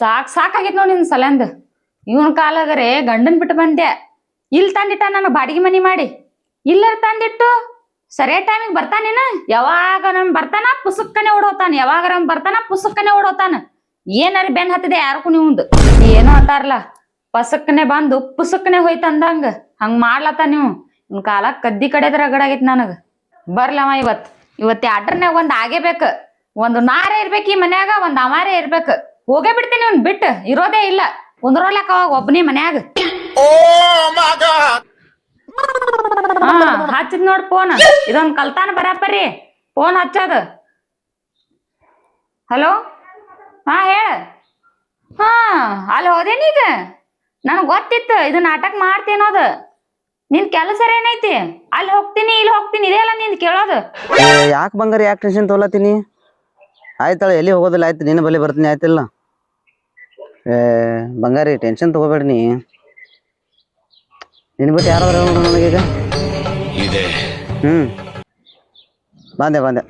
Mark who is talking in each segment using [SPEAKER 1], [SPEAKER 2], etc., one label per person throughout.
[SPEAKER 1] ಸಾಕ್ ಸಾಕಾಗಿತ್ ನೋಡಿ ನಿನ್ ಸಲಂದ್. ಇವನ್ ಕಾಲಾಗರೆ ಗಂಡನ್ ಬಿಟ್ಟು ಬಂದೆ. ಇಲ್ಲಿ ತಂದಿಟ್ಟ ನನಗೆ ಬಾಡಿಗೆ ಮನಿ ಮಾಡಿ. ಇಲ್ಲರ ತಂದಿಟ್ಟು ಸರಿಯಾದ ಟೈಮಿಗೆ ಬರ್ತಾನೇನ ಯಾವಾಗ ನಮ್ ಬರ್ತಾನ? ಪುಸ್ತಕನೆ ಓಡೋತಾನ. ಯಾವಾಗ ನಮ್ ಬರ್ತಾನ? ಪುಸ್ತಕನೆ ಓಡೋತಾನ. ಏನಾರ ಬೆನ್ ಹತ್ತಿದೆ ಯಾರಕ್ಕೂ ನೀವು ಏನೋ ಅಂತಾರಲ್ಲ ಪಸಕ್ಕನೆ ಬಂದು ಪುಸ್ತಕನೆ ಹೋಯ್ತ ಅಂದಂಗ. ಹಂಗ್ ಮಾಡ್ಲತ್ತ ನೀವು? ಇನ್ ಕಾಲ ಕದ್ದಿ ಕಡೆದ ರಗಡಾಗೈತ್ ನನಗ. ಬರ್ಲವ ಇವತ್ ಇವತ್ತೆ ಆಟರ್ನ್ಯಾಗ ಒಂದ್ ಆಗೇಬೇಕು. ಒಂದು ನಾರೇ ಇರ್ಬೇಕು ಈ ಮನ್ಯಾಗ, ಒಂದ್ ಅಮಾರೇ ಇರ್ಬೇಕು. ಹೋಗೇ ಬಿಡ್ತೀನಿ ಅವ್ನ್ ಬಿಟ್ಟು ಇರೋದೇ ಇಲ್ಲ. ಕುಂದ್ರೋಲಕ್ಕ ಅವಾಗ ಒಬ್ಬನೇ ಮನ್ಯಾಗ. ಹಾ ಹಚ್ಚಿದ್ ನೋಡ್ ಫೋನ್. ಇದೊಂದ್ ಕಲ್ತಾನ ಬರಪ್ಪರಿ ಫೋನ್ ಹಚ್ಚೋದು. ಹಲೋ? ಹಾ ಹೇಳ. ಹಾ ಅಲ್ಲಿ ಹೋದೇನೀಗ ನನಗ್ ಗೊತ್ತಿತ್ತು ಇದು ನಾಟಕ ಮಾಡ್ತೀನೋದು ನಿನ್ ಕೆಲಸ ಏನೈತಿ? ಅಲ್ಲಿ ಹೋಗ್ತೀನಿ ಇಲ್ಲಿ ಹೋಗ್ತೀನಿ ಇದೇ ಅಲ್ಲ ನಿಂದ್ ಕೇಳೋದು.
[SPEAKER 2] ಯಾಕೆ ಬಂಗಾರ ಯಾಕೆ ಟೆನ್ಷನ್ ತೊಗೊಳತ್ತೀನಿ ಆಯ್ತಾಳ ಎಲ್ಲಿ ಹೋಗೋದಿಲ್ಲ ಆಯ್ತು ನಿನ್ನ ಬಳಿ ಬರ್ತೀನಿ ಆಯ್ತಿಲ್ಲ. ಏ ಬಂಗಾರಿ ಟೆನ್ಷನ್ ತಗೋಬೇಡ ನೀ. ನಿನ್ ಬಿಟ್ಟು ಯಾರು ನೋಡು ನನಗೀಗ
[SPEAKER 3] ಇದೆ.
[SPEAKER 2] ಹ್ಮ್. ಬಂದೆ ಬಂದೆ.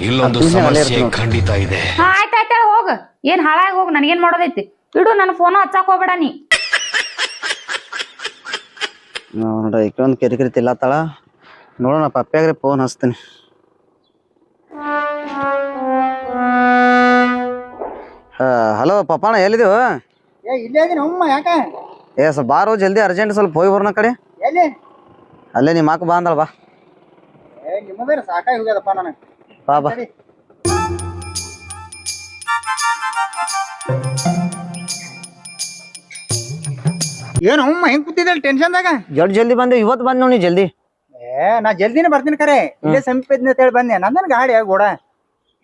[SPEAKER 3] ಇಲ್ಲೊಂದು ಸಮಸ್ಯೆ ಖಂಡಿತ ಇದೆ.
[SPEAKER 1] ಹಾ ಆಯ್ತು ಆಯ್ತಾಳ ಹೋಗ. ಏನ್ ಹಾಳಾಗಿ ಹೋಗ್ ನನಗೇನ್ ಮಾಡೋದೈತಿ? ಇಡು ನನ್ನ ಫೋನ್ ಹಚ್ಚಾಕ್ ಹೋಗ್ಬೇಡ ನೀ.
[SPEAKER 2] ನೋಡ್ರಿ ಇಕ್ಕೊಂದು ಕಿರಿಕಿರಿ ತಿಲ್ಲತ್ತಾಳ. ನೋಡೋಣ ಪಪ್ಪಿಯಾಗ್ರಿ ಫೋನ್ ಹಚ್ತೀನಿ. ಹಲೋ ಪಪ್ಪಾಣ ಎಲ್ಲಿದ್ದೀವ?
[SPEAKER 4] ಏ ಇಲ್ಲೇ ಇದೀನಿ ಅಮ್ಮ ಯಾಕ?
[SPEAKER 2] ಏ ಸ್ವಲ್ಪ ಬಾರೋ ಜಲ್ದಿ ಅರ್ಜೆಂಟ್ ಸ್ವಲ್ಪ ಹೋಗಿ ಬರೋಣ ಕಡೆ.
[SPEAKER 4] ಎಲ್ಲಿ?
[SPEAKER 2] ಅಲ್ಲೇ ನಿಮ್ಮ ಹಾಕು ಬಾ ಅಂದಳ ಬಾ.
[SPEAKER 4] ಏ ನಿಮ್ಮದೇ ಸಾಕಾಗಿ ಹೋಗ್ಯದಪ್ಪ ನನಗೆ.
[SPEAKER 2] ಬಾ ಬಾ.
[SPEAKER 4] ಸರಿ. ಏನು ಅಮ್ಮ ಹೆಂಗ್ ಕೂತಿದ್ದಲ್ಲ ಟೆನ್ಷನ್ದಾಗ?
[SPEAKER 2] ಜಲ್ದಿ ಜಲ್ದಿ ಬಂದೆ ಇವತ್ತು ಬಂದ್ ನೋಡಿ ಜಲ್ದಿ.
[SPEAKER 4] ಏ ನಾ ಜಲ್ದಿನೇ ಬರ್ತೀನಿ ಕರೆ. ಇಲ್ಲೇ ಸಮೀಪ ಇದ್ನ ಅಂತ ಹೇಳಿ ಬಂದೆ. ನಂದನ್ ಗಾಡಿ ಗೋಡ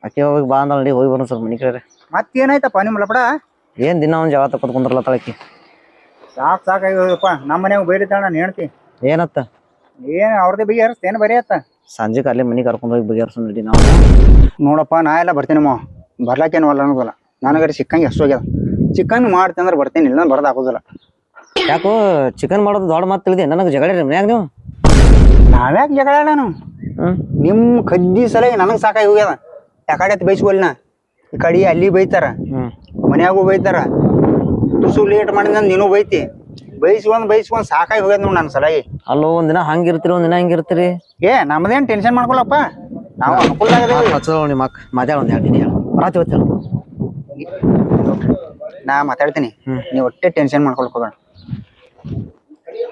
[SPEAKER 2] ಅಕ್ಕಿ ಹೋಗಿ ಬಾ ಅಂದಳ ನೋಡಿ ಹೋಗಿ ಬರೋಣ ಸ್ವಲ್ಪ ಮನೆ ಕಡೆ.
[SPEAKER 4] ಮತ್ತೇನಾಯ್ತಪ್ಪ ನಿಮ್ಮ ಲಪಡ?
[SPEAKER 2] ಏನ್ ದಿನ ಒಂದ್ ಜಗಳ ತಕೊತ್ ಕುಂದ್ರಲ್ಲ ತಳಕಿ
[SPEAKER 4] ಸಾಕ್ ಸಾಕಾಗಿ ಹೋಗಪ್ಪ ನಮ್ಮ ಮನ್ಯಾಗ ಬೈಲಿತ್ತಾಳ ನಾನು ಹೇಳ್ತಿ
[SPEAKER 2] ಏನತ್ತ?
[SPEAKER 4] ಏನ್ ಅವ್ರದೇ ಬಿಗಿ ಹರಿಸ್ತ ಏನ್ ಬರೀ ಅತ್ತ?
[SPEAKER 2] ಸಂಜೆಗೆ ಅಲ್ಲೇ ಮನೆಗೆ ಕರ್ಕೊಂಡು ಹೋಗಿ ಬಿಗಿ ನಡಿ ನಾವು.
[SPEAKER 4] ನೋಡಪ್ಪ ನಾ ಎಲ್ಲ ಬರ್ತೀನಮ್ಮ ಬರ್ಲಾಕೇನು ಅಲ್ಲ ಅನ್ನೋದಲ್ಲ. ನನಗರಿ ಸಿಕ್ಕಂಗೆ ಎಷ್ಟು ಹೋಗ್ಯದ. ಚಿಕನ್ ಮಾಡ್ತೀನಿ ಅಂದ್ರೆ ಬರ್ತೀನಿ ಇಲ್ಲ ಬರ್ದು ಹಾಕೋದಿಲ್ಲ
[SPEAKER 2] ಯಾಕೋ ಚಿಕನ್ ಮಾಡೋದು ದೊಡ್ಡ ಮಾತು ತಿಳಿದೆ. ನನಗೆ ಜಗಳ ಮನ್ಯಾಗ ನೀವು?
[SPEAKER 4] ನಾವ್ಯಾಕೆ ಜಗಳ ನಾನು
[SPEAKER 2] ನಿಮ್ಮ
[SPEAKER 4] ನಿಮ್ ಕದ್ದಿ ಸಲ ನನಗೆ ಸಾಕಾಗಿ ಹೋಗ್ಯದ. ಯಾಕಡೆ ಬೈಸ್ಕೊಲ್ನ ಈ ಕಡೆ ಅಲ್ಲಿ ಬೈತಾರ. ಮನ್ಯಾಗೂ ಬೈತಾರ. ತುಸು ಲೇಟ್ ಮಾಡಿದ ನೀನು ಬೈತಿ. ಬೈಸ್ಕೊಂಡ್ ಬೈಸ್ಕೊಂಡ್ ಸಾಕಾಗಿ ಹೋಗ್ಯದ ನೋಡ್ ನನ್ನ ಸಲಾಗಿ.
[SPEAKER 2] ಅಲ್ಲೋ ಒಂದಿನ ಹಂಗಿರ್ತೀರಿ ಒಂದಿನ ಹಂಗಿರ್ತೀರಿ
[SPEAKER 4] ಏ ನಮ್ದೇನ್ ಟೆನ್ಷನ್ ಮಾಡ್ಕೊಳಪ್ಪ. ನಾವು ಅನುಕೂಲ
[SPEAKER 2] ನಿಮ್ಮ ಅಕ್ಕ ಮಾತಾಡ ಒಂದು ಹೇಳ್ತೀನಿ ಹೇಳು.
[SPEAKER 4] ನಾ ಮಾತಾಡ್ತೀನಿ. ನೀವು ಒಟ್ಟೆ ಟೆನ್ಷನ್ ಮಾಡ್ಕೊಳ್ಕೋಬೇಡ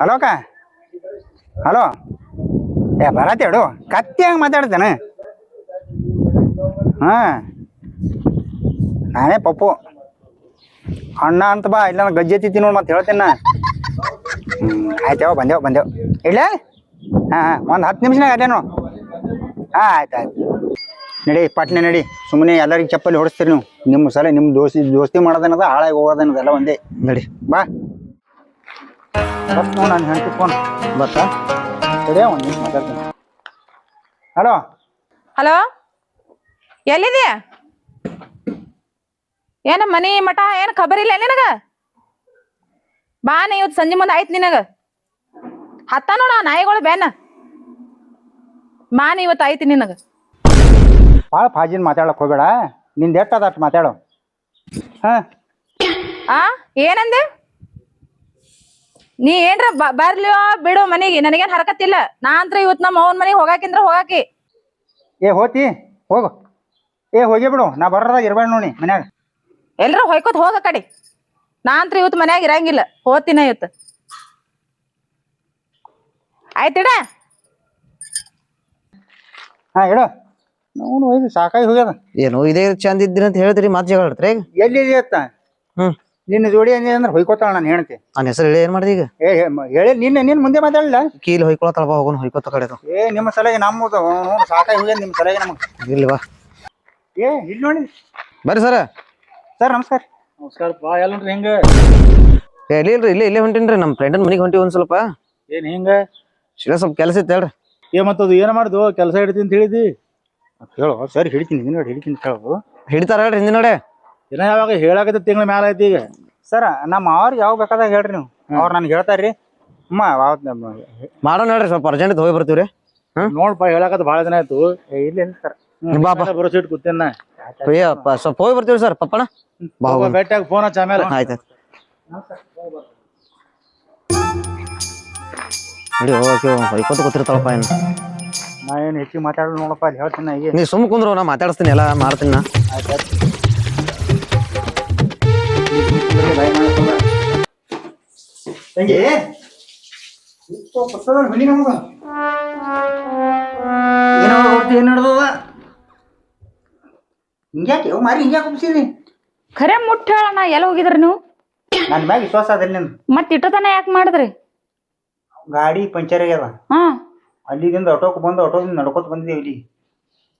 [SPEAKER 4] ಹಲೋ ಅಕ್ಕ. ಹಲೋ. ಏ ಬರತ್ತೇಡು ಕತ್ತಿ ಹಂಗೆ ಮಾತಾಡ್ತಾನೆ. ಹಾ. ನಾನೇ ಪಪ್ಪು. ಅಣ್ಣ ಅಂತ ಬಾ, ಇಲ್ಲ ನಾನು ಗಜ್ಜೆ ತಿತ್ತಿ ನೋಡಿ ಮತ್ತೆ ಹೇಳ್ತೇನೆ ನಾ. ಹ್ಮ್ ಆಯ್ತೇವ ಬಂದೇವ ಬಂದೇವ್ ಇಲ್ಲ ಹಾಂ ಒಂದು ಹತ್ತು ನಿಮಿಷನಾಗ ಅದೇನು ಹಾಂ, ಆಯ್ತು ಆಯ್ತು. ನಡಿ, ಪಟ್ನೆ ನಡಿ. ಸುಮ್ಮನೆ ಎಲ್ಲರಿಗೆ ಚಪ್ಪಲಿ ಹೊಡಿಸ್ತೀರಿ ನೀವು. ನಿಮ್ಮ ಸಲ ನಿಮ್ಮ ದೋಸ್ತಿ ದೋಸ್ತಿ ಮಾಡೋದನ್ನದ ಹಾಳಾಗಿ ಹೋಗೋದೇನದ ಎಲ್ಲ ಒಂದೇ.
[SPEAKER 2] ನಡಿ,
[SPEAKER 4] ಬಾ. ಬಸ್ ನಾನು ಹೇಳ್ತಿ ಫೋನ್.
[SPEAKER 2] ಬರ್ತಾ
[SPEAKER 4] ಸರಿಯಾ ಒಂದು ನಿಮಿಷ ಮಾತಾಡ್ತೀನಿ. ಹಲೋ?
[SPEAKER 5] ಹಲೋ? ಎಲ್ಲಿದೆ ಏನ ಮನಿ ಮಠ ಏನ್ ಖಬರ್ ಇಲ್ಲ ನಿನಗ? ಬಾ ನೀ ಇವತ್ತು ಸಂಜೆ ಮುಂದೆ ಆಯ್ತು ನಿನಗ. ಹತ್ತ ನೋಡ ನಾಯಿಗಳು ಬೇನ ಮಾನ ಇವತ್ತು ಆಯ್ತು ನಿನಗ.
[SPEAKER 4] ಭಾಳ ಫಾಜಿನ್ ಮಾತಾಡಕ್ ಹೋಗ್ಬೇಡ. ನಿಂದ ಎಟ್ಟದ ಅಷ್ಟು ಮಾತಾಡು. ಹಾಂ.
[SPEAKER 5] ಆ ಏನಂದೆ? ನೀ ಏನ್ರ ಬರ್ಲಿಯೋ ಬಿಡು ಮನೆಗೆ ನನಗೇನ್ ಹರಕತ್ತಿಲ್ಲ. ನಾ ಅಂತ್ರ ಇವತ್ತು ನಮ್ಮ ಅವನ ಮನೆಗೆ ಹೋಗಾಕಿಂದ್ರ ಹೋಗಾಕಿ.
[SPEAKER 4] ಏ ಹೋತಿ ಹೋಗು. ಏ ಹೋಗಿ ಬಿಡು ನಾ ಬರೋದಾಗ ಇರ್ಬೇಡ ನೋಡಿ ಮನ್ಯಾಗ.
[SPEAKER 5] ಎಲ್ರ ಹೊಯ್ಕೋತ ಹೋಗ ಕಡೆ. ನಾ ಅಂತ್ರ ಇವತ್ತು ಮನ್ಯಾಗ ಇರಂಗಿಲ್ಲ. ಹೋತಿನ ಇವತ್ತು ಆಯ್ತಿಡ?
[SPEAKER 4] ಹಾಂ ಹೇಳು ನೋಡು ಹೋಗಿ ಸಾಕಾಗಿ ಹೋಗ್ಯದ.
[SPEAKER 2] ಏನು ಇದೇ ಚಂದ ಇದ್ದೀರಿ ಅಂತ ಹೇಳಿದ್ರಿ ಮತ್ ಜಗಳ ಆಡ್ತೀರಿ ಈಗ
[SPEAKER 4] ಎಲ್ಲಿದೆ ಅತ್ತ?
[SPEAKER 2] ಹ್ಮ್.
[SPEAKER 4] ನಿನ್ನ ಜೋಡಿ ಅಂದಿದೆ ಅಂದ್ರೆ ಹೊಯ್ಕೋತಾಳ ನಾನು ಹೇಳ್ತಿ
[SPEAKER 2] ನನ್ನ ಹೆಸರು ಹೇಳಿ ಏನ್ ಮಾಡಿದೆ ಈಗ?
[SPEAKER 4] ಏ ಹೇ- ಮ- ಹೇಳಿ ನಿನ್ನ ನಿನ್ನ ಮುಂದೆ ಮಾತಾಡಲ್ಲ
[SPEAKER 2] ಕೀಲ್ ಹೊಯ್ಕೊಳತ್ತಳ ಬಾ ಹೋಗೋಣ ಹೊಯ್ಕೊತ ಕಡೆ
[SPEAKER 4] ಏ ನಿಮ್ಮ ಸಲಗೆ ನಮ್ಮದು ನೋಡು ಸಾಕಾಗಿ ಹೋಗ್ಯದ ನಿಮ್ಮ ಸಲಗೆ ನಮಗೆ.
[SPEAKER 2] ಇಲ್ವಾ ಬಾ.
[SPEAKER 4] ಏ ಇಲ್ಲಿ ನೋಡಿ.
[SPEAKER 2] ಬರ್ರಿ ಸರ.
[SPEAKER 4] ಸರ್ ನಮಸ್ಕಾರ.
[SPEAKER 6] ನಮಸ್ಕಾರ ಬಾ ಎಲ್ಲನ್ರಿ ಹಿಂಗ?
[SPEAKER 2] ಏ ಇಲ್ಲ ಇಲ್ರಿ ಇಲ್ಲೇ ಇಲ್ಲೇ ಹೊಂಟೇನ್ರಿ ನಮ್ಮ ಫ್ರೆಂಡನ್ ಮನೆಗೆ ಹೊಂಟಿವಿ ಒಂದ್ ಸ್ವಲ್ಪ.
[SPEAKER 6] ಏನ್ ಹಿಂಗ?
[SPEAKER 2] ಶಿಲ ಸ್ವಲ್ಪ ಕೆಲಸ ಇತ್ತು ಹೇಳ್ರಿ.
[SPEAKER 6] ಏ ಮತ್ತದು ಏನ್ ಮಾಡ್ದು? ಕೆಲಸ ಹಿಡಿತೀನಿ ಅಂತ ಹೇಳಿದಿ?
[SPEAKER 4] ಹೇಳು ಸರಿ ಹಿಡಿತೀನಿ ನೋಡಿ ಹಿಡಿತೀನಿ ಹೇಳು.
[SPEAKER 2] ಹಿಡಿತಾರ ಹೇಳ್ರಿ ಹಿಂದಿನ ನೋಡಿ.
[SPEAKER 6] ಇನ್ನ ಯಾವಾಗ ಹೇಳಾಕತ್ತ ತಿಂಗಳ ಮ್ಯಾಲ ಐತಿ ಈಗ?
[SPEAKER 4] ಸರ್ ನಮ್ಮ ಅವ್ರಿಗೆ ಯಾವ ಬೇಕಾದಾಗ ಹೇಳ್ರಿ ನೀವು. ಅವ್ರು ನನ್ಗೆ ಹೇಳ್ತಾರ್ರಿ. ಅಮ್ಮ ನಮ್ಮ
[SPEAKER 2] ಮಾಡೋಣ ಹೇಳ್ರಿ ಸ್ವಲ್ಪ ಅರ್ಜೆಂಟ್ ಹೋಗಿ ಬರ್ತೀವ್ರಿ.
[SPEAKER 6] ನೋಡ್ಪ ಹೇಳಾಕತ್ತ ಭಾಳ ದಿನ ಆಯ್ತು.
[SPEAKER 4] ಏ ಇಲ್ಲ ಇಲ್ಲ ಸರ್.
[SPEAKER 2] ಬಾ ಬಾ
[SPEAKER 6] ಬರೋ ಸೀಟ್ ಕೂತೇನ
[SPEAKER 2] ಅಯ್ಯಪ್ಪ ಸ್ವಲ್ಪ ಹೋಗಿ ಬರ್ತೀವಿ ಸರ್ ಪಪ್ಪಣ.
[SPEAKER 6] ಬೆಟ್ಟಾಗ ಫೋನ್ ಹಚ್ಚ ಆಮೇಲೆ
[SPEAKER 2] ಆಯ್ತು ನೋಡಿ ಹೋಗಕ್ಕೆ ಹೊಯ್ಕೋತ ಕೂತಿರ್ತಾಳಪ್ಪ ಏನು
[SPEAKER 4] ನಾ ಏನು ಹೆಚ್ಚಿಗೆ ಮಾತಾಡೋದು ನೋಡಪ್ಪ ಅಲ್ಲಿ ಹೇಳ್ತೀನಿ ಈಗ
[SPEAKER 2] ನೀ ಸುಮ್ಮ ಕುಂದ್ರು ನಾ ಮಾತಾಡಿಸ್ತೀನಿ ಎಲ್ಲ ಮಾಡ್ತೀನಿ ನಾ
[SPEAKER 4] ತಂಗಿ ಏನು ನಡ್ದದ ಹಿಂಗ್ಯಾಕೆ ಅವ್ ಮಾರಿ ಹಿಂಗ್ಯಾಕೆ ಕುಪ್ಸಿದಿ
[SPEAKER 1] ಖರೆ ಮುಟ್ಟ ಹೇಳಣ್ಣ ಎಲ್ಲ ಹೋಗಿದ್ರಿ ನೀವು?
[SPEAKER 4] ನನ್ನ ಮ್ಯಾಗ ವಿಶ್ವಾಸ ಅದ್ರಿ ನಿಂದು.
[SPEAKER 1] ಮತ್ತೆ ಇಟ್ಟತನ ಯಾಕೆ ಮಾಡಿದ್ರಿ?
[SPEAKER 4] ಗಾಡಿ ಪಂಚರ್ ಆಗ್ಯದ.
[SPEAKER 1] ಹಾ.
[SPEAKER 4] ಅಲ್ಲಿದಿಂದ ಆಟೋಕ್ ಬಂದು ಆಟೋದಿಂದ ನಡ್ಕೋತ ಬಂದಿದ್ದೀವಿ ಇಲ್ಲಿ.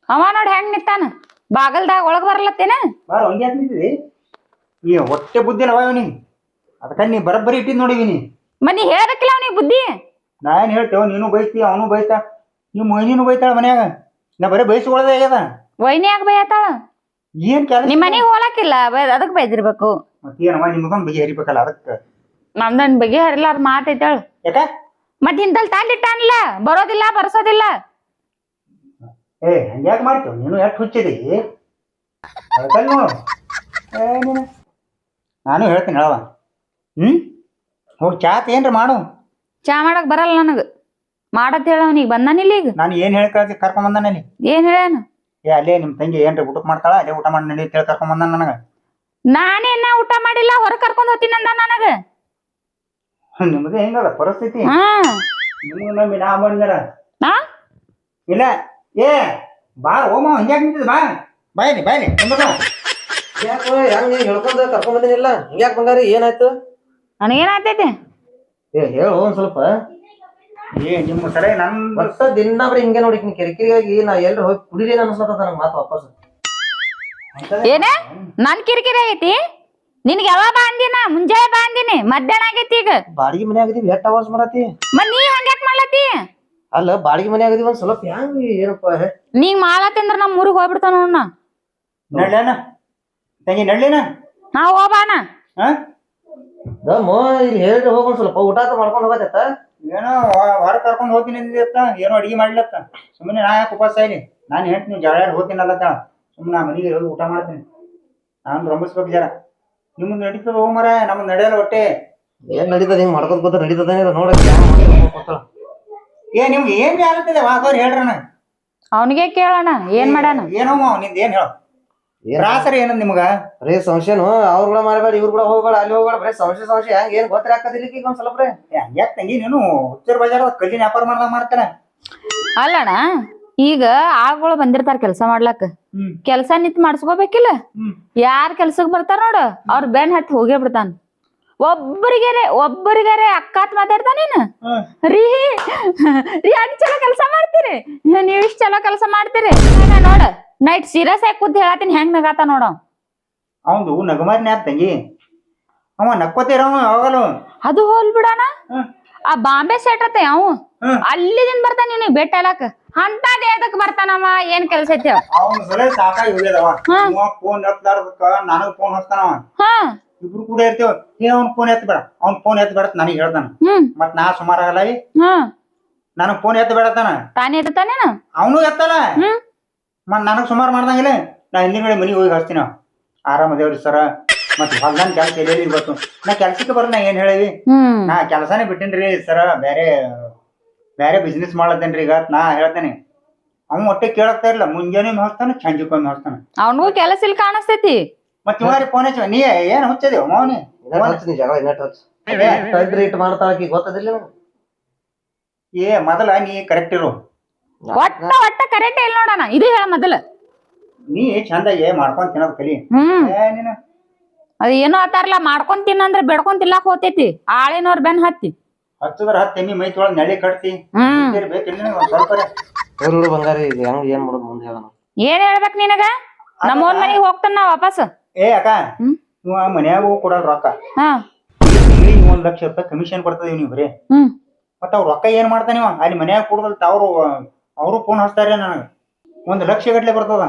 [SPEAKER 1] ಅವ ನೋಡಿ ಹೆಂಗ್ ನಿಂತಾನ? ಬಾಗಲ್ದಾಗ ಒಳಗ್ ಬರಲತ್ತೇನ?
[SPEAKER 4] ಬಾರ ಹಂಗೆ ಯಾಕೆ ನಿಂತಿದಿ ಈ ಹೊಟ್ಟೆ ಬುದ್ಧಿ ಅವ ಇವನಿ ಅದಕ್ಕ ನೀ ಬರಬ್ಬರಿ ಇಟ್ಟಿದ್ ನೋಡಿದೀನಿ ನೀ
[SPEAKER 1] ಮನಿ ಹೇಳಕ್ಕಿಲ್ಲ ಅವನಿಗೆ ಬುದ್ಧಿ?
[SPEAKER 4] ನಾ ಏನ್ ಹೇಳ್ತೇವ ನೀನು ಬೈತಿ ಅವನು ಬೈತಾ. ನೀವು ಮೊಯ್ನಿನೂ ಬೈತಾಳ ಮನ್ಯಾಗ. ನಾ ಬರೀ ಬೈಸ್ಕೊಳ್ಳೋದೇ ಆಗ್ಯದ.
[SPEAKER 1] ವೈನಿ ಯಾಕೆ ಬೈತಾಳ
[SPEAKER 4] ಏನ್ ಕೆಲಸ?
[SPEAKER 1] ನಿಮ್ ಮನಿಗ್ ಹೋಲಕ್ಕಿಲ್ಲ ಬೈ- ಅದಕ್ ಬೈದಿರ್ಬೇಕು.
[SPEAKER 4] ಮತ್ತೇನವ ನಿಮ್ಗೊಂದು ಬಗೆಹರಿಬೇಕಲ್ಲ ಅದಕ್ಕೆ?
[SPEAKER 1] ನಮ್ದನ್ ಮಾತೈತಾಳ
[SPEAKER 4] ಯಾಕ?
[SPEAKER 1] ಮತ್ ಇಂತಲ್ ತಂದಿಟ್ಟಾನಲ್ಲ ಬರೋದಿಲ್ಲ ಬರ್ಸೋದಿಲ್ಲ.
[SPEAKER 4] ಏ ಹಂಗ್ಯಾಕೆ ಮಾಡ್ತೇವ ನೀನು ಎಷ್ಟು ಹುಚ್ಚಿದಿ? ಅದಕ್ಕಲ್ಲ ನೋಡು. ಏ ನೀನು. ನಾನು ಹೇಳ್ತೀನಿ ಹೇಳವ ಹ್ಮ್? ಹೋಗಿ ಚಾತ್ ಏನ್ರ ಮಾಡು.
[SPEAKER 1] ಚಾ ಮಾಡಕ್ ಬರಲ್ಲ ನನಗ. ಮಾಡತ್ ಹೇಳ ಅವನಿಗೆ. ಬಂದಾನಿಲ್ಲ ಈಗ.
[SPEAKER 4] ನಾನು ಏನ್ ಹೇಳಿ ಕಳ್ಸಿ ಕರ್ಕೊಂಡ್ ಬಂದಾನಲ್ಲಿ
[SPEAKER 1] ಏನ್ ಹೇಳೇನು
[SPEAKER 4] ಏ ಅಲ್ಲೇ ನಿಮ್ ತಂಗಿ ಏನ್ರಿ ಊಟಕ್ಕೆ ಮಾಡ್ತಾಳ? ಅಲ್ಲೇ ಊಟ ಮಾಡಿ ನಡಿ ಕೇಳಿ ಕರ್ಕೊಂಡ್ ನನಗೆ. ನನಗ
[SPEAKER 1] ನಾನೇನ ಊಟ ಮಾಡಿಲ್ಲ ಹೊರ ಕರ್ಕೊಂಡ್ ಹೋಗ್ತೀನಿ ಅಂದ ನನಗ.
[SPEAKER 4] ನಿಮ್ದು ಹೆಂಗದ ಪರಿಸ್ಥಿತಿ?
[SPEAKER 1] ಹಾ.
[SPEAKER 4] ನಿಮ್ಗೆ ನಮ್ಮಿ ನಾ ಬಂದಾರ.
[SPEAKER 1] ನಾ
[SPEAKER 4] ಇಲ್ಲ ಏ ಬಾ ಓಮ ಹಂಗ್ಯಾಕ್ ನಿಂತಿದ್ ಬಾ ಬಾಯ್ಲಿ ಬಾಯ್ಲಿ
[SPEAKER 2] ಯಾಕೆ ಹೆಂಗ್ ನೀ ಹೇಳ್ಕೊಂಡ್ ಕರ್ಕೊಂಡ್ ಬಂದಿನಿಲ್ಲ? ಹಿಂಗ್ಯಾಕ್ ಬಂಗಾರಿ ಏನಾಯ್ತು?
[SPEAKER 1] ನನಗೇನಾಗ್ತೈತಿ
[SPEAKER 2] ಏ ಹೇಳು ಒಂದ್ ಸ್ವಲ್ಪ.
[SPEAKER 4] ಏ ನಿಮ್ಮ ಸಲ ನನ್
[SPEAKER 2] ಒಟ್ಟ ದಿನ ಬರೀ ಹಿಂಗೆ ನೋಡಿ ಕಿರಿಕಿರಿಯಾಗಿ ನಾ ಎಲ್ರು ಹೋಗಿ ಕುಡಿಲೇನ ಅನ್ಸ್ಲತ್ತದ ನಂಗೆ ಮಾತು ವಾಪಸ್.
[SPEAKER 1] ಏನೇ? ನನ್ ಕಿರಿಕಿರಿ ಆಗೈತಿ? ನಿನ್ಗೆ ಯಾವಾಗ ಬಾ ಅಂದಿನ? ಮುಂಜಾನೆ ಬಾ ಅಂದಿನಿ. ಮಧ್ಯಾಹ್ನ ಆಗೈತಿ ಈಗ.
[SPEAKER 2] ಬಾಡಿಗೆ ಮನೆ ಆಗಿದೀವಿ ಎಷ್ಟ್ ಅವಾಜ್ ಮಾಡತಿ
[SPEAKER 1] ಮತ್ ನೀ ಹಂಗ್ಯಾಕ್ ಮಾಡ್ಲತಿ
[SPEAKER 2] ಅಲ್ಲ ಬಾಡಿಗೆ ಮನೆ ಆಗಿದೀವಿ ಒಂದ್ ಸ್ವಲ್ಪ ಹ್ಯಾಂಗ ಏನಪ್ಪ
[SPEAKER 1] ನೀ ಮಾಡಲತ್ತಿಂದ್ರ ನಮ್ ಊರಿಗೆ ಹೋಗ್ಬಿಡ್ತಾನ ನೋಡ್ನ
[SPEAKER 4] ನಡ್ಲೇನ ತಂಗಿ ನಡ್ಲೇನ
[SPEAKER 1] ನಾ ಹೋಗ್ಬಾನ
[SPEAKER 4] ಹಾ
[SPEAKER 2] ದಮ್ಮು ಇಲ್ಲಿ ಹೇಳ್ರಿ ಹೋಗ್ ಒಂದ್ ಸ್ವಲ್ಪ. ಊಟ ಮಾಡ್ಕೊಂಡ್ ಹೋಗತ್ತ
[SPEAKER 4] ಏನೋ ಹೊರ ಕರ್ಕೊಂಡು ಹೋಗ್ತೀನಿ ಅಂದಿತ್ತ ಏನೋ ಅಡಿಗೆ ಮಾಡ್ಲತ್ತ. ಸುಮ್ಮನೆ ನಾ ಯಾಕೆ ಉಪವಾಸ ಇಲ್ಲಿ? ನಾನು ಹೇಳ್ತೀನಿ ಜಗಳ ಹೋಗ್ತೀನಲ್ಲತ್ತ ಸುಮ್ಮನೆ ನಾ ಮನೆಗೆ ಹೋಗಿ ಊಟ ಮಾಡ್ತೀನಿ. ನಾನು ರಂಬಿಸ್ಬೇಕು ಜರ. ನಿಮ್ಮದು ನಡೀತದ ಹೋಮರ ನಮ್ಗೆ ನಮ್ದು ನಡೆಯಲ್ಲ ಒಟ್ಟೆ.
[SPEAKER 2] ಏನ್ ನಡೀತದ ಹಿಂಗ್ ಮಾಡ್ಕೊತ ಕೂತ ನಡೀತದ ನೋಡ
[SPEAKER 4] ಏ ನಿಮ್ಗೆ ಏನ್ ಆಗ್ತದೆ ವಾದವ್ರು ಹೇಳ್ರಣ.
[SPEAKER 1] ಅವನಿಗೆ ಕೇಳೋಣ ಏನ್ ಮಾಡೋಣ?
[SPEAKER 4] ಏನೋ ನಿಂದ ಏನ್ ಹೇಳ? ರಾಸರಿ ಏನ ನಿಮ್ಗ?
[SPEAKER 2] ಬರೀ ಸಂಶಯನು ಅವ್ರ ಕೂಡ ಮಾಡಬೇಡ ಇವ್ರ ಕೂಡ ಹೋಗ್ಬೇಡ ಅಲ್ಲಿ ಹೋಗ್ಬೇಡ ಬರೀ ಸಂಶಯ ಸಂಶಯ ಹೆಂಗ್ ಏನ್ ಗೊತ್ತಿರ ಹಾಕದಿಲ್ಲ ಈಗ ಒಂದ್ ಸ್ವಲ್ಪ ರೀ?
[SPEAKER 4] ಯಾಕೆ ತಂಗಿ ನೀನು? ಹುಚ್ಚರ್ ಬಜಾರ ಕಲ್ಲಿನ ವ್ಯಾಪಾರ ಮಾಡ್ದಾಗ ಮಾಡ್ತಾರ
[SPEAKER 1] ಅಲ್ಲಣ್ಣ ಈಗ ಆಳ್ಗಳು ಬಂದಿರ್ತಾರ ಕೆಲಸ ಮಾಡ್ಲಾಕ.
[SPEAKER 4] ಹ್ಮ್.
[SPEAKER 1] ಕೆಲಸ ನಿಂತ್ ಮಾಡಿಸ್ಕೋಬೇಕಿಲ್ಲ?
[SPEAKER 4] ಹ್ಮ್.
[SPEAKER 1] ಯಾರ್ ಕೆಲ್ಸಕ್ ಬರ್ತಾರ ನೋಡು ಅವ್ರ ಬೆನ್ ಹತ್ತಿ ಹೋಗೇ ಬಿಡ್ತಾನ. ಒಬ್ಬರಿಗೆರೆ ಒಬ್ಬರಿಗೆರೆ ಅಕ್ಕಾತ್ ಮಾತಾಡ್ತಾನ ನೀನು?
[SPEAKER 4] ಹ್ಮ್.
[SPEAKER 1] ರೀ ರೀ ಅದ್ ಚಲೋ ಕೆಲಸ ಮಾಡ್ತೀರಿ? ನೀವ್ ಇಷ್ಟ ಚಲೋ ಕೆಲಸ ಮಾಡ್ತೀರಿ? ನೋಡ. ನೈಟ್ ಸೀರಿಯಸ್ ಆಗಿ ಕೂತ್ ಹೇಳತ್ತೀನಿ ಹೆಂಗ್ ನಗಾತ ನೋಡ.
[SPEAKER 4] ಅವಂದು ನಗಮಾರಿನ ತಂಗಿ? ಅವ ನಕ್ಕೋತೀರ ಯಾವಾಗಲೂ.
[SPEAKER 1] ಅದು ಹೋಲ್ ಬಿಡೋಣ. ಆ ಬಾಂಬೆ ಸೆಟ್ ಅತ್ತ ಅವ. ಅಲ್ಲಿದಿಂದ ಬರ್ತಾನ ನಿನಗ್ ಬೆಟ್ಟ ಎಲ್ಲಾಕ ಅಂತ ಎದಕ್ ಬರ್ತಾನಮ್ಮ ಏನ್ ಕೆಲ್ಸ ಐತಿ?
[SPEAKER 4] ಅವ್ನ್ ಸಲ ಸಾಕಾಗಿ ಹೋಗ್ಯದವ.
[SPEAKER 1] ಹ್ಮ್.
[SPEAKER 4] ಫೋನ್ ಎತ್ತಲಾರ್ದಕ್ಕ ನನಗ್ ಫೋನ್ ಹಚ್ತಾನವ. ಇಬ್ರು ಕೂಡ ಇರ್ತೇವ. ಏ ಅವ್ನ ಫೋನ್ ಎತ್ತ ಬೇಡ ಅವ್ನ ಫೋನ್ ಎತ್ತ ಬೇಡ ನನಗೆ ಹೇಳ್ತಾನ ಮತ್ ನಾ ಸುಮಾರು ಆಗಲ್ಲ
[SPEAKER 1] ಹ್ಮ್
[SPEAKER 4] ನನಗ್ ಫೋನ್ ಎತ್ತ ಬೇಡತಾನ
[SPEAKER 1] ತಾನೇ ಎತ್ತಾನೇನ
[SPEAKER 4] ಅವನು ಎತ್ತಲ್ಲ.
[SPEAKER 1] ಹ್ಮ್
[SPEAKER 4] ನನಗೆ ಸುಮಾರು ಮಾಡ್ದಂಗಿಲ್ಲ ನಾ ಹಿಂದಿನ ಮನೆಗೆ ಹೋಗಿ ಹಚ್ತೀನಿ ಆರಾಮ ದೇವ್ರಿ ಸರ. ಮತ್ತೆ ಹೊಲ್ದಾನ ಕೆಲಸ ಎಲ್ಲೆಲ್ಲಿ ಇವತ್ತು ನಾ ಕೆಲಸಕ್ಕೆ ನಾ ಏನ್ ಹೇಳಿವಿ?
[SPEAKER 1] ಹ್ಮ್.
[SPEAKER 4] ನಾ ಕೆಲಸನೇ ಬಿಟ್ಟಿನ್ರಿ ಸರ. ಬೇರೆ ಬೇರೆ ಬಿಸ್ನೆಸ್ ಮಾಡ್ಲತ್ತೇನ್ರಿ ಈಗ. ನಾ ಹೇಳ್ತೇನೆ. ಅವ್ನು ಒಟ್ಟೆ ಕೇಳಕ್ತಾ ಇಲ್ಲ ಮುಂಜಾನೆ ಹಾಕ್ತಾನೆ ಸಂಜೆಕೊಮ್ಮೆ ಹಚ್ತಾನ.
[SPEAKER 1] ಅವನಿಗೂ ಕೆಲಸ ಇಲ್ಲಿ ಕಾಣಿಸ್ತೈತಿ.
[SPEAKER 4] ಮತ್ತೆ ಇವಾರಿ ಫೋನ್ ಹಚ್ಚ ನೀ ಏನ್ ಹಚ್ಚದೆ? ಮೌನಿ
[SPEAKER 2] ಹಚ್ಚ ನೀ ಜಗಳ ಇನ್ನಟ್ ಹಚ್ಚ ಗೊತ್ತದಿಲ್ಲ?
[SPEAKER 4] ಏ ಮೊದಲ ನೀ ಕರೆಕ್ಟ್ ಇರು.
[SPEAKER 1] ಒಟ್ಟ ಒಟ್ಟ ಕರೆಂಟ್ ಇಲ್ಲ ನೋಡಣ ಇದು ಹೇಳ ಮೊದಲ.
[SPEAKER 4] ನೀ ಏ ಮಾಡ್ಕೊಂಡ್ ತಿನ್ನೋದ್ ಕಲಿ.
[SPEAKER 1] ಹ್ಮ್.
[SPEAKER 4] ಏ ನೀನು.
[SPEAKER 1] ಅದ ಏನೋ ಆತಾರಲ್ಲ ಮಾಡ್ಕೊಂಡ್ ತಿನ್ನಂದ್ರ ಬೆಡ್ಕೊಂಡ್ ತಿನ್ನಕ್ ಹೋತೈತಿ ಆಳಿನವ್ರ ಬೆನ್ ಹತ್ತಿ.
[SPEAKER 4] ಹತ್ತದ್ರ ಹತ್ತು ಎಮ್ಮಿ ಮೈ ತೊಳಗ್ ನಳಿ ಕಟ್ತಿ.
[SPEAKER 1] ಹ್ಮ್.
[SPEAKER 4] ಬೇಕಿಲ್ಲ ನಿನಗ್ ಒಂದ್ ಸ್ವಲ್ಪ
[SPEAKER 2] ಹೋಗ್ಲಿ ಬಿಡು ಬಂಗಾರಿ ಈಗ ಹೆಂಗ್ ಏನ್ ಮಾಡೋದು ಮುಂದೆ ಹೇಳೋಣ.
[SPEAKER 1] ಏನ್ ಹೇಳ್ಬೇಕ್ ನಿನಗ? ನಮ್ಮೋನ್ ಮನೆಗೆ ಹೋಗ್ತಾನ ನಾ ವಾಪಸ್.
[SPEAKER 4] ಏ ಅಕ್ಕ
[SPEAKER 1] ಹ್ಮ್.
[SPEAKER 4] ಇವ ಮನ್ಯಾಗ ಕೊಡಲ್ ರೊಕ್ಕ.
[SPEAKER 1] ಹಾ.
[SPEAKER 4] ತಿಂಗ್ಳಿಗೆ ಒಂದ್ ಲಕ್ಷ ರೂಪಾಯಿ ಕಮಿಷನ್ ಕೊಡ್ತದ ನೀವು ಬರೀ.
[SPEAKER 1] ಹ್ಮ್.
[SPEAKER 4] ಮತ್ತ ಅವ್ರ ರೊಕ್ಕ ಏನ್ ಮಾಡ್ತಾನೆ ಇವ? ಅಲ್ಲಿ ಮನ್ಯಾಗ ಕೊಡದಲ್ ಅವ್ರು ಅವರು ಫೋನ್ ಹಚ್ತಾರೆ ನನಗೆ. ಒಂದು ಲಕ್ಷ ಗಟ್ಲೆ ಬರ್ತದ.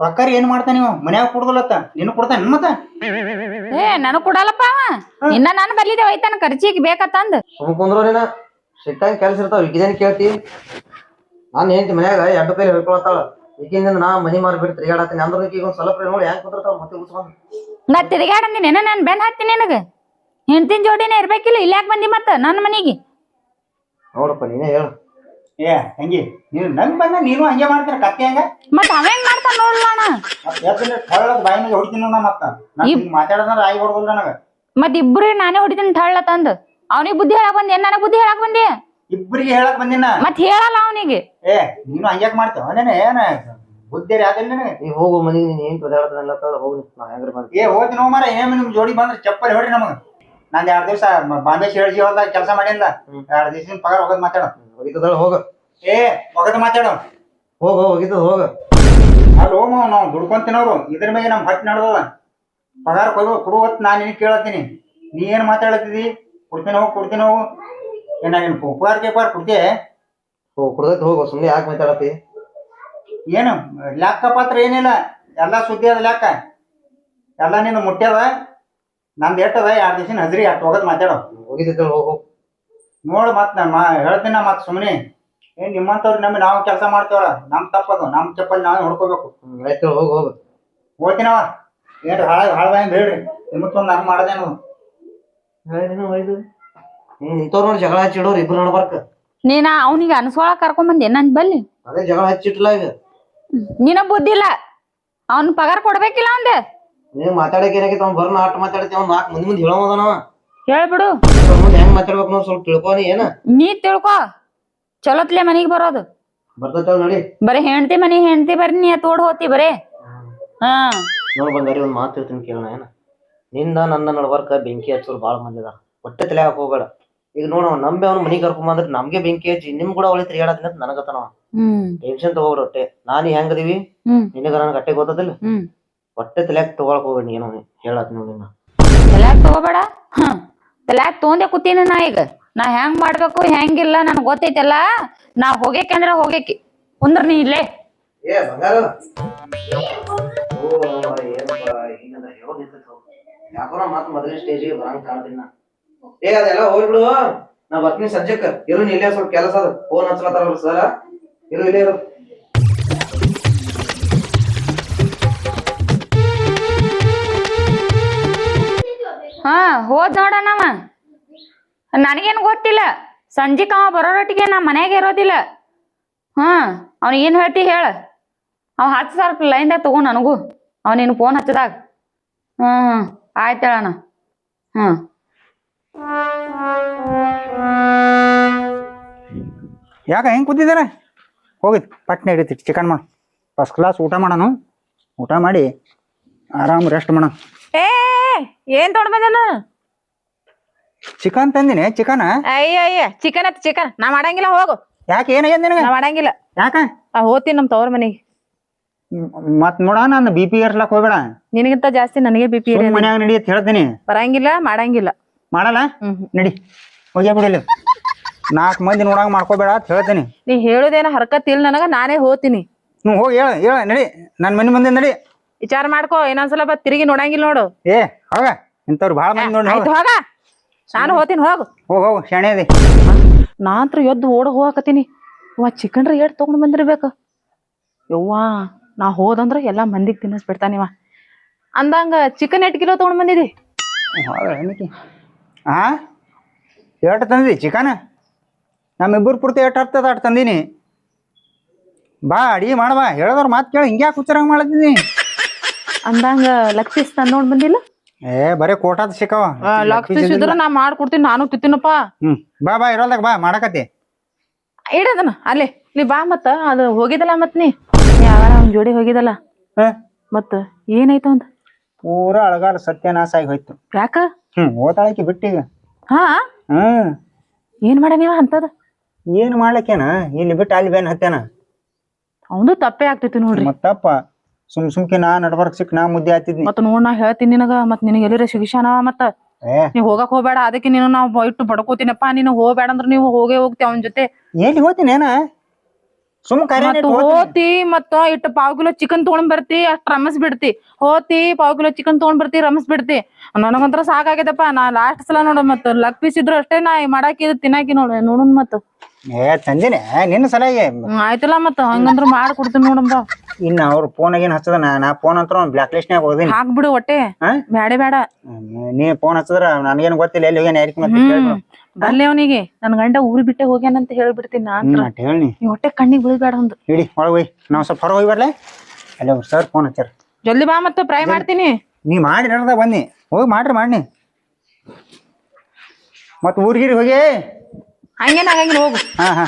[SPEAKER 4] ರೊಕ್ಕ ಏನ್ ಮಾಡ್ತಾನೆ ನೀವು? ಮನ್ಯಾಗ ಕೊಡದಲ್ಲತ್ತ ನಿನ್ನ ಕೊಡ್ತಾನೆ ಮತ್ತ?
[SPEAKER 1] ಏ ನನಗ್ ಕೊಡಲ್ಲಪ್ಪ ಅವ. ಇನ್ನ ನಾನು ಬರ್ಲಿದೆ ಹೋಯ್ತಾನ ಖರ್ಚಿಗೆ ಬೇಕತ್ತಂದ್
[SPEAKER 2] ಸುಮ್ ಕುಂದ್ರು ನೀನ. ಸಿಟ್ಟಂಗ್ ಕೆಲ್ಸ ಇರ್ತಾವ ಇದೇನ್ ಕೇಳ್ತಿ? ನಾನು ಹೆಂಡತಿ ಮನ್ಯಾಗ ಎರಡು ಕೈಲಿ ಹೇಳ್ಕೊಳತ್ತಾಳ ಈಗಿಂದ ನಾ ಮನಿ ಮಾರಿ ಬಿಟ್ಟು ತಿರ್ಗಾಡತ್ತೀನಿ. ಅಂದ್ರೆ ಈಗ ಒಂದ್ ಸ್ವಲ್ಪ ನೋಡಿ ಹೆಂಗ್ ಕುಂದಿರ್ತಾವ ಮತ್ತೆ ಉಸ್ಕೊಂಡ್
[SPEAKER 1] ನಾ ತಿರ್ಗಾಡಂದಿನ ನಾನು ಬೆನ್ ಹಾಕ್ತೀನಿ ನಿನಗ? ಹೆಂಡತಿನ ಜೋಡಿನೇ ಇರ್ಬೇಕಿಲ್ಲ ಇಲ್ಲಿ ಯಾಕೆ ಬಂದಿ ಮತ್ತ ನನ್ನ ಮನಿಗೆ?
[SPEAKER 2] ನೋಡಪ್ಪ ನೀನೇ ಹೇಳು.
[SPEAKER 4] ಏ ಹೆಂಗಿ ನೀನು ನಂಗ್ ಬಂದ ನೀನು ಹಂಗೆ ಮಾಡ್ತೀರ ಕತ್ತೆ ಹಂಗ?
[SPEAKER 1] ಮತ್ತ ಅವ ಹೆಂಗ್ ಮಾಡ್ತಾನ ನೋಡ್ಲ ಅಣ್ಣ
[SPEAKER 4] ಮತ್ತೆ ಯಾಕಂದ್ರೆ ಕೊಳ್ಳದ ಬಾಯಿ ಮೇಲೆ ಹೊಡಿತೀನಿ ನಾ ಮತ್ತ. ನಾ ಹಿಂಗ್ ಮಾತಾಡೋದ್ರ ಆಗಿ ಹೊಡ್ದಲ್ಲ ನನಗ.
[SPEAKER 1] ಮತ್ ಇಬ್ರಿಗೆ ನಾನೇ ಹೊಡಿತೀನಿ ತಳ್ಳ ತಂದು. ಅವನಿಗೆ ಬುದ್ಧಿ ಹೇಳಕ್ ಬಂದಿ ನನಗ್ ಬುದ್ಧಿ ಹೇಳಕ್ ಬಂದಿ?
[SPEAKER 4] ಇಬ್ರಿಗೆ ಹೇಳಕ್ ಬಂದಿನ
[SPEAKER 1] ಮತ್ ಹೇಳಲ್ಲ ಅವನಿಗೆ.
[SPEAKER 4] ಏ ನೀನು ಹಂಗ್ಯಾಕ್ ಮಾಡ್ತೇವ ನೇನೆ ಏನ ಬುದ್ಧಿ ಯಾವ್ದಿಲ್ಲ ನಿನಗೆ?
[SPEAKER 2] ನೀ ಹೋಗು ಮನಿಗೆ ನೀನ್ ಏನ್ ತೊದಾಡ್ತಾನಲ್ಲ ಹೋಗಿ ನಾ ಹೆಂಗ್ರ
[SPEAKER 4] ಏ ಹೋಗಿ ನೋ ಮಾರ ಏನ್ ನಿಮ್ ಜೋಡಿ ಬಂದ್ರೆ ಚಪ್ಪಲಿ ಹೊಡ್ರಿ ನಮಗ. ನಂದ್ ಎರಡ್ ದಿವಸ ಬಾಂಬೆ ಶೇರ್ಜಿ ಹೊಲ್ದಾಗ ಕೆಲಸ ಮಾಡಿಂದ ಎರಡ್ ದಿವಸ ಪಗಾರ ಹೋಗೋದ್ ಮಾತಾಡ.
[SPEAKER 2] ಹೋಗ.
[SPEAKER 4] ಏ ಹೋಗದ್ ಮಾತಾಡೋ.
[SPEAKER 2] ಹೋಗ ಹೋಗಿದ್ದದ ಹೋಗ.
[SPEAKER 4] ಅಲ್ಲಿ ಹೋಗ ನಾವು ದುಡ್ಕೊಂತಿನವ್ರು ಇದ್ರ ಮೇಲೆ ನಮ್ ಹತ್ತು ನಡ್ದದ. ಪಗಾರ ಕೊಡು ಕೊಡು ಹೊತ್ತು ನಾನು ನಿನಗೆ ಕೇಳತ್ತೀನಿ. ನೀ ಏನ್ ಮಾತಾಡತ್ತಿದಿ ಕೊಡ್ತೀನಿ ಹೋಗಿ ಕೊಡ್ತೀನಿ ಹೋಗು. ಏನ ನಿನ್ ಉಪಕಾರ ಕೇಪಾರ ಕೊಡ್ತೀಯ?
[SPEAKER 2] ಹೋ ಕುಡ್ದೈತಿ ಹೋಗು ಸುಮ್ನೆ ಯಾಕೆ ಮಾತಾಡತ್ತಿ?
[SPEAKER 4] ಏನು ಲೆಕ್ಕ ಪಾತ್ರ ಏನಿಲ್ಲ. ಎಲ್ಲ ಸುದ್ದಿ ಅದ ಲೆಕ್ಕ ಎಲ್ಲ ನೀನು ಮುಟ್ಟ್ಯದ? ನಂದು ಎಟ್ಟದ? ಎರಡು ದಿವಸ ಹಜ್ರಿ? ಅಷ್ಟು ಹೋಗೋದು ಮಾತಾಡೋ.
[SPEAKER 2] ಹೋಗಿದ್ದಳ ಹೋಗು ಹೋಗ್.
[SPEAKER 4] ನೋಡು ಮತ್ತೆ ನಾ ಹೇಳ್ತೀನಿ ನಾ ಮತ್ ಸುಮ್ಮನೆ ಏನ್ ನಿಮ್ಮಂತವ್ರು ನಮ್ಗೆ ನಾವು ಕೆಲಸ ಮಾಡ್ತೇವಲ್ಲ ನಮ್ ತಪ್ಪದು. ನಮ್ ಚಪ್ಪಲ್ ನಾವೇ ಹೊಡ್ಕೋಬೇಕು
[SPEAKER 2] ಹೇಳ್ತೇವೆ ಆಯ್ತು ಹೋಗ್ ಹೋಗ್.
[SPEAKER 4] ಹೋಗ್ತೀನವ? ಏನ್ ಹಾಳ ಹಾಳ್ದಂಗೆ ಹೇಳ್ರಿ. ನಿಮ್ಮತ್ತೊಂದು ಹಂಗೆ ಮಾಡದೇನು
[SPEAKER 2] ಮಾಡದೆ ಒಯ್ದು ನೀನ್ ಇಂಥವ್ರ ನೋಡಿ ಜಗಳ ಹಚ್ಚಿಡೋರು ಇಬ್ರು ನಡ್ಬಾರ್ಕ.
[SPEAKER 1] ನೀನ ಅವನಿಗೆ ಅನ್ಸೊಳಕ್ ಕರ್ಕೊಂಡ್ ಬಂದಿ? ನನ್ ಬಲ್ಲಿ?
[SPEAKER 2] ಅದೇ ಜಗಳ ಹಚ್ಚಿಟ್ಲ ಈಗ.
[SPEAKER 1] ನಿನ ಬುದ್ಧಿ ಇಲ್ಲ. ಅವ್ನ್ ಪಗಾರ ಕೊಡ್ಬೇಕಿಲ್ಲ ಅವಂದೆ
[SPEAKER 2] ನೀವ್ ಮಾತಾಡಕ್ ಏನಾಗೈತೆ ಅವ್ನ್ ಬರ್ನ ಆಟ ಮಾತಾಡ್ತಿ ಅವ್ನ್ ನಾಲ್ಕು ಮಂದಿ ಮುಂದೆ ಹೇಳೋದನವ
[SPEAKER 1] ಹೇಳ್ಬಿಡು
[SPEAKER 2] ಮುಂದೆ ಹೆಂಗ್ ಮಾತಾಡ್ಬೇಕು ನಾವು ಸ್ವಲ್ಪ ತಿಳ್ಕೊನಿ ಏನ?
[SPEAKER 1] ನೀ ತಿಳ್ಕೊ. ಚಲೋತ್ಲೆ ಮನಿಗ್ ಬರೋದು.
[SPEAKER 2] ಬರ್ತೈತವ ನೋಡಿ.
[SPEAKER 1] ಬರೀ ಹೆಂಡತಿ ಮನಿ ಹೆಂಡತಿ ಬರ್ರಿ ನೀ ತೋಡ್ ಹೋತಿ ಬರೇ. ಹಾ.
[SPEAKER 2] ನೋಡ್ ಬಂಗಾರಿ ಒಂದ್ ಮಾತು ಹೇಳ್ತೀನಿ ಕೇಳೋಣ ಏನ? ನಿಂದ ನನ್ನ ನಡ್ಬಾರ್ಕ ಬೆಂಕಿ ಹಚ್ಚೋರು ಬಾಳ ಮಂದಿ ಅದಾರ. ಹೊಟ್ಟೆ ತಲೆ ಹೋಗ್ಬೇಡ. ಈಗ ನೋಡ ನಮ್ಗೆ ನಂಬಿ ಅವ್ನ ಮನಿಗ್ ಕರ್ಕೊಂಬಂದ್ರೆ ನಮ್ಗೆ ಬೆಂಕಿ ಹಚ್ಚಿ ನಿಮ್ ಕೂಡ ಒಳ್ಳೆ ತಿರ್ಗಾಡತೀನಿ ಅಂತ ನನಗತ್ತನವ
[SPEAKER 1] ಹ್ಮ್.
[SPEAKER 2] ಟೆನ್ಷನ್ ತಗೋಬೇಡ ಹೊಟ್ಟೆ. ನಾನು ಹೆಂಗದೀವಿ ನಿನಗ ನನ್ ಗಟ್ಟೆ ಗೊತ್ತದಿಲ್ಲ? ಹೊಟ್ಟೆ ತಲೆ ತಗೊಳಕ್ ಹೋಗ್ಬೇಡ ಏನೋ ಹೇಳತ್ನ ನೋಡಿ ನಾ
[SPEAKER 1] ತಲ್ಯಾಗ ತಗೋಬೇಡ? ಹ್ಮ್. ತಲ್ಯಾಗ ತಗೊಂಡೆ ಕೂತೀನಿ ನಾ ಈಗ. ನಾ ಹೆಂಗ್ ಮಾಡ್ಬೇಕು ಹೆಂಗಿಲ್ಲ ನನ್ಗ್ ಗೊತ್ತೈತಲ್ಲ? ನಾ ಹೋಗೇಕೆ ಅಂದ್ರೆ ಹೋಗೇಕಿ ಕುಂದ್ರ ನೀ ಇಲ್ಲೇ.
[SPEAKER 2] ಏ ಬಂಗಾರ. ಓ ಏನಪ್ಪ ಹಿಂಗಂದ್ರೆ ಹೇಳೋದ್ ನಿಂತೈತೆ ಯಾಕೋ ಮಾತು ಮೊದಲನೇ ಸ್ಟೇಜಿಗೆ ಬರಂಗ್ ಕಾಣ್ತೀನಿ ನಾ. ಏ ಅದೆಲ್ಲ ಹೋಗ್ಬಿಡು ನಾ ಬರ್ತೀನಿ ಸದ್ಯಕ್ಕೆ ಇರು ನೀ ಇಲ್ಲೇ ಸ್ವಲ್ಪ ಕೆಲಸ ಅದ. ಫೋನ್ ಹಚ್ಲತ್ತಾರ ಸರ ಇರು ಇಲ್ಲೇ ಇರು.
[SPEAKER 1] ಹಾ ಹೋದ್ ನೋಡಣ್ಣವ ನನಗೇನು ಗೊತ್ತಿಲ್ಲ. ಸಂಜಿಕ್ ಅವ ಬರೋರೊಟ್ಟಿಗೆ ನಾ ಮನ್ಯಾಗ ಇರೋದಿಲ್ಲ. ಹಾ ಏನು ಹೇಳ್ತಿ ಹೇಳ. ಅವ ಹತ್ತು ಸಾವಿರ ಲೈನ್ದಾಗ ತಗೋ ನನಗೂ. ಅವ್ ನಿನ್ ಫೋನ್ ಹಚ್ಚದಾಗ. ಹ್ಮ್ ಹ್ಮ್ ಆಯ್ತು ಹೇಳಣ. ಹ್ಮ್.
[SPEAKER 4] ಯಾಕ ಹೆಂಗ್ ಕೂತಿದ್ದಾರೆ ಹೋಗಿದ್ ಪಟ್ನೆ ಹಿಡಿತಿ ಚಿಕನ್ ಮಾಡು. ಫಸ್ಟ್ ಕ್ಲಾಸ್ ಊಟ ಮಾಡೋಣ ಊಟ ಮಾಡಿ ಆರಾಮ್ ರೆಸ್ಟ್ ಮಾಡೋಣ
[SPEAKER 5] ಏ ಏನ್ ತೊಗೊಂಡ್ ಬಂದನ?
[SPEAKER 4] ಚಿಕನ್ ತಂದಿನಿ ಚಿಕನ್?
[SPEAKER 5] ಅಯ್ಯ ಅಯ್ಯ ಚಿಕನ್ ಅತ್ ಚಿಕನ್. ನಾ ಮಾಡಂಗಿಲ್ಲ ಹೋಗು.
[SPEAKER 4] ಯಾಕೆ ಏನಾಗ್ಯದ ನಿನಗೆ?
[SPEAKER 5] ನಾ ಮಾಡಂಗಿಲ್ಲ.
[SPEAKER 4] ಯಾಕ?
[SPEAKER 5] ಆ ನಮ್ ತವ್ರ ಮನೆಗೆ.
[SPEAKER 4] ಮತ್ ನೋಡ ನಾನು ಬಿ ಪಿ ಏರ್ಸ್ಲಾಕ್ ಹೋಗ್ಬೇಡ.
[SPEAKER 5] ನಿನಗಿಂತ ಜಾಸ್ತಿ ನನಗೆ ಬಿ ಪಿ
[SPEAKER 4] ಮನ್ಯಾಗ ನಡಿ ಅಂತ ಹೇಳ್ತೀನಿ.
[SPEAKER 5] ಬರಂಗಿಲ್ಲ ಮಾಡಂಗಿಲ್ಲ.
[SPEAKER 4] ಮಾಡಲ್ಲ. ನಡಿ. ಹೋಗ್ಯಾ ಬಿಡಲಿ ನಾಲ್ಕು ಮಂದಿ ನೋಡಂಗ ಮಾಡ್ಕೋಬೇಡ ಅಂತ ಹೇಳ್ತೀನಿ.
[SPEAKER 5] ನೀ ಹೇಳುದೇನ ಹರ್ಕತ್ ಇಲ್ಲ ನನಗ ನಾನೇ ಹೋತೀನಿ
[SPEAKER 4] ನೀವು ಹೋಗಿ ಹೇಳ ಹೇಳ ನಡಿ. ನನ್ನ ಮನೆ ಮುಂದೆ ನಡಿ.
[SPEAKER 5] ವಿಚಾರ ಮಾಡ್ಕೋ ಇನ್ನೊಂದ್ಸಲ ಬತ್ ತಿರುಗಿ ನೋಡಂಗಿಲ್ಲ ನೋಡು.
[SPEAKER 4] ಏ ಹೋಗ. ಇಂಥವ್ರು ಭಾಳ ಮಂದಿ ನೋಡಿ
[SPEAKER 5] ಆಯ್ತು ಹೋಗ. ನಾನು ಹೋತೀನಿ ಹೋಗು.
[SPEAKER 4] ಹೋಗ್ ಹೋಗು ಶಾಣೆ ಅದಿ
[SPEAKER 5] ನಾ ಅಂತ್ರ ಎದ್ದು ಓಡ ಹೋಗಕತ್ತೀನಿ. ವಾ ಚಿಕನ್ ರೀ ಏಟ್ ತಗೊಂಡ್ ಬಂದಿರ್ಬೇಕು. ಯವ್ವಾ ನಾ ಹೋದಂದ್ರ ಎಲ್ಲಾ ಮಂದಿಗ್ ತಿನ್ನಿಸ್ಬಿಡ್ತಾನಿವ ಅಂದಂಗ ಚಿಕನ್ ಎಟ್ ಕಿಲೋ ತಗೊಂಡ್ ಬಂದಿದಿ?
[SPEAKER 4] ಹಾ ಎಷ್ಟು ತಂದಿ ಚಿಕನ್ ನಮ್ಮಿಬ್ಬರು ಪೂರ್ತಿ ಎಷ್ಟು ಹತ್ತದ ಅಷ್ಟು ತಂದೀನಿ. ಬಾ ಅಡಿಗೆ ಮಾಡವಾ ಹೇಳದವ್ರ ಮಾತು ಕೇಳಿ ಹಿಂಗ್ಯಾಕೆ ಯಾಕೆ ಹುಚ್ಚರಂಗ್ ಮಾಡತ್ತೀನಿ
[SPEAKER 5] ಅಂದಂಗ ಲಕ್ಷಿಸ್ ತಂದ್ ನೋಡ್ ಬಂದಿಲ್ಲ?
[SPEAKER 4] ಏ ಬರೇ ಕೋಟಾದ ಸಿಕ್ಕವ.
[SPEAKER 5] ಲಕ್ಷಿಸ್ ಇದ್ರ ನಾ ಮಾಡ್ಕೊಡ್ತೀನಿ ನಾನು ತಿತ್ತಿನಪ್ಪ.
[SPEAKER 4] ಹ್ಮ್. ಬಾ ಬಾ ಇರೋಲ್ದಾಗ ಬಾ ಮಾಡಕತ್ತಿ.
[SPEAKER 5] ಇಡದನ ಅಲ್ಲೇ ನೀ ಬಾ ಮತ್ತ ಅದು ಹೋಗಿದಲ್ಲ ಮತ್ ನೀ? ಯಾವಾರ ಅವ್ನ ಜೋಡಿ ಹೋಗಿದಲ್ಲ ಮತ್ತ ಏನಾಯ್ತು ಅಂತ?
[SPEAKER 4] ಪೂರ ಅಳಗಾಲ ಸತ್ಯನಾಶ ಆಗಿ ಹೋಯ್ತು.
[SPEAKER 5] ಯಾಕ?
[SPEAKER 4] ಹ್ಮ್ ಓದಾಳಕಿ ಬಿಟ್ಟೀಗ
[SPEAKER 5] ಹಾ?
[SPEAKER 4] ಹ್ಮ್
[SPEAKER 5] ಏನ್ ಮಾಡ ನೀವ ಅಂತದ?
[SPEAKER 4] ಏನ್ ಮಾಡ್ಲಿಕ್ಕೇನ ಇಲ್ಲಿ ಬಿಟ್ಟು ಅಲ್ಲಿ ಬೇನ್ ಹತ್ತೇನ
[SPEAKER 5] ಅವನು ತಪ್ಪೇ ಆಗ್ತೈತಿ ನೋಡ್ರಿ.
[SPEAKER 4] ಮತ್ತಪ್ಪ ಸುಮ್ ಸುಮ್ಕೆ ನಾ ನಡ್ಬರ್ಕ್ ಸಿಕ್ ನಾ ಮುದ್ದೆ ಹತ್ತಿದ್ನಿ
[SPEAKER 5] ಮತ್ತ ನೋಡ್ ನಾ ಹೇಳ್ತೀನಿ ನಿನಗ ಮತ್ ನಿನಗೆ ಎಲ್ಲಿರ ಶಿಕ್ಷಣ ಮತ್ತ?
[SPEAKER 4] ಏ.
[SPEAKER 5] ನೀ ಹೋಗಕ್ ಹೋಗ್ಬೇಡ ಅದಕ್ಕೆ ನೀನು ನಾವು ಇಟ್ಟು ಬಡ್ಕೋತೀನಪ್ಪ ನೀನು ಹೋಗ್ಬೇಡ ಅಂದ್ರ ನೀವು ಹೋಗೇ ಹೋಗ್ತಿ ಅವನ ಜೊತೆ.
[SPEAKER 4] ಎಲ್ಲಿ ಹೋಗ್ತೀನಿ ಏನ? ಸುಮ್ ಕರೆ
[SPEAKER 5] ಮತ್ತ ಹೋತಿ ಮತ್ತ ಇಟ್ಟು ಪಾವ್ ಕಿಲೋ ಚಿಕನ್ ತಗೊಂಡ್ ಬರ್ತಿ ಅಷ್ಟ್ ರಮಸ್ ಬಿಡ್ತಿ. ಹೋತಿ ಪಾವ್ ಕಿಲೋ ಚಿಕನ್ ತಗೊಂಡ್ ಬರ್ತಿ ರಮಸ್ ಬಿಡ್ತಿ. ನನಗಂತ್ರ ಸಾಕಾಗ್ಯದಪ್ಪ ನಾ ಲಾಸ್ಟ್ ಸಲ ನೋಡ ಮತ್ತ ಲಕ್ ಪೀಸ್ ಇದ್ರು ಅಷ್ಟೇ ನಾ ಮಾಡಾಕಿ ತಿನ್ನಾಕಿ ನೋಡ ನೋಡುನ್ ಮತ್ತ.
[SPEAKER 4] ಏ ತಂದಿನಿ. ನಿನ್ನ
[SPEAKER 5] ಸಲ ಆಯ್ತಲ್ಲ ಮತ್ತ ಹಂಗಂದ್ರ ಮಾಡ್ಕೊಡ್ತೀನಿ ನೋಡಂಬ.
[SPEAKER 4] ಇನ್ನ ಅವ್ರ ಫೋನ್ ಏನ್ ಹಚ್ಚದ? ನಾ ನಾ ಫೋನ್ ಅಂತ ಬ್ಲಾಕ್ ಲಿಸ್ಟ್ನ್ಯಾಗ ಹೋದಿನಿ.
[SPEAKER 5] ಹಾಕ್ಬಿಡು ಒಟ್ಟೆ
[SPEAKER 4] ಹಾ?
[SPEAKER 5] ಬ್ಯಾಡೆ ಬೇಡ
[SPEAKER 4] ನೀ ಫೋನ್ ಹಚ್ಚದ್ರ ನನಗೇನ್ ಗೊತ್ತಿಲ್ಲ ಎಲ್ಲಿ ಹೋಗ್ಯಾನ ಯಾರಿಗ್ ಮತ್ತೆ ಕೇಳ್ಬಿಡು.
[SPEAKER 5] ಬರ್ಲಿ ಅವನಿಗೆ. ನನ್ ಗಂಡ ಊರ್ ಬಿಟ್ಟೆ ಹೋಗ್ಯಾನಂತ ಹೇಳ್ಬಿಡ್ತೀನಿ ನಾ
[SPEAKER 4] ಹ್ಮ್ ಅಟ್ ಹೇಳಿ
[SPEAKER 5] ನೀ ಹೊಟ್ಟೆ ಕಣ್ಣಿಗೆ ಬೀಳ್ಬೇಡ ಒಂದು
[SPEAKER 4] ಇಡಿ ಒಳಗೆ ಹೋಯ್. ನಾವ್ ಸ್ವಲ್ಪ ಹೊರಗೆ ಹೋಗಿ ಬರ್ಲೆ. ಅಲ್ಲೇ ಸರ್ ಫೋನ್ ಹಚ್ಚಾರ
[SPEAKER 5] ಜಲ್ದಿ ಬಾ ಮತ್ತೆ ಪ್ರೈ ಮಾಡ್ತೀನಿ.
[SPEAKER 4] ನೀ ಮಾಡಿ ನಡ್ದ ಬನ್ನಿ. ಹೋಗಿ ಮಾಡ್ರಿ ಮಾಡಿ ಮತ್ತೆ ಊರ್ಗಿರಿ ಹೋಗಿ.
[SPEAKER 5] ಹಂಗೇನ್ ಆಗಂಗಿಲ್ಲ ಹೋಗು.
[SPEAKER 4] ಹಾ ಹಾ.